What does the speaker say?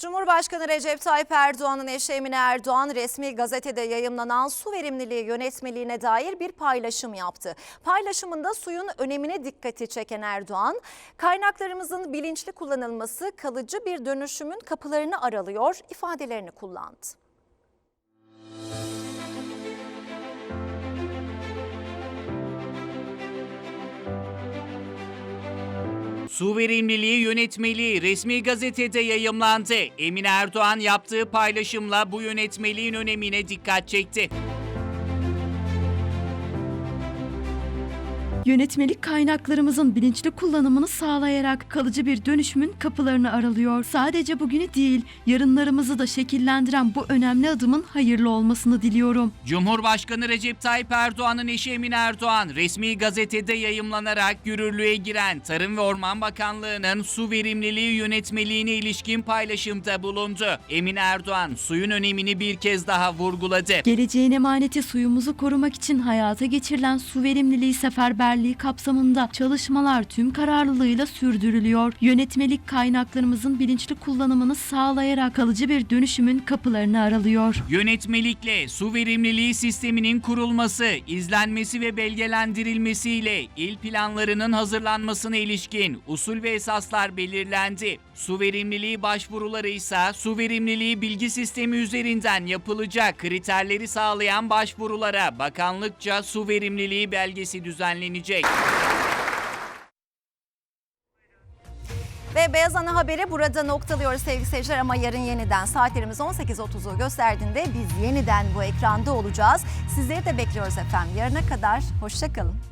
Cumhurbaşkanı Recep Tayyip Erdoğan'ın eşi Emine Erdoğan resmi gazetede yayımlanan su verimliliği yönetmeliğine dair bir paylaşım yaptı. Paylaşımında suyun önemine dikkati çeken Erdoğan, kaynaklarımızın bilinçli kullanılması kalıcı bir dönüşümün kapılarını aralıyor ifadelerini kullandı. Su verimliliği yönetmeliği resmi gazetede yayımlandı. Emine Erdoğan yaptığı paylaşımla bu yönetmeliğin önemine dikkat çekti. Yönetmelik kaynaklarımızın bilinçli kullanımını sağlayarak kalıcı bir dönüşümün kapılarını aralıyor. Sadece bugünü değil, yarınlarımızı da şekillendiren bu önemli adımın hayırlı olmasını diliyorum. Cumhurbaşkanı Recep Tayyip Erdoğan'ın eşi Emine Erdoğan resmi gazetede yayımlanarak yürürlüğe giren Tarım ve Orman Bakanlığı'nın su verimliliği yönetmeliğine ilişkin paylaşımda bulundu. Emine Erdoğan suyun önemini bir kez daha vurguladı. Geleceğin emaneti suyumuzu korumak için hayata geçirilen su verimliliği seferberliği kapsamında çalışmalar tüm kararlılığıyla sürdürülüyor. Yönetmelik kaynaklarımızın bilinçli kullanımını sağlayarak kalıcı bir dönüşümün kapılarını aralıyor. Yönetmelikle su verimliliği sisteminin kurulması, izlenmesi ve belgelendirilmesiyle il planlarının hazırlanmasına ilişkin usul ve esaslar belirlendi. Su verimliliği başvuruları ise su verimliliği bilgi sistemi üzerinden yapılacak kriterleri sağlayan başvurulara bakanlıkça su verimliliği belgesi düzenlenecek. Ve Beyaz Ana Haber'i burada noktalıyoruz sevgili seyirciler ama yarın yeniden saatlerimiz 18.30'u gösterdiğinde biz yeniden bu ekranda olacağız. Sizleri de bekliyoruz efendim. Yarına kadar hoşçakalın.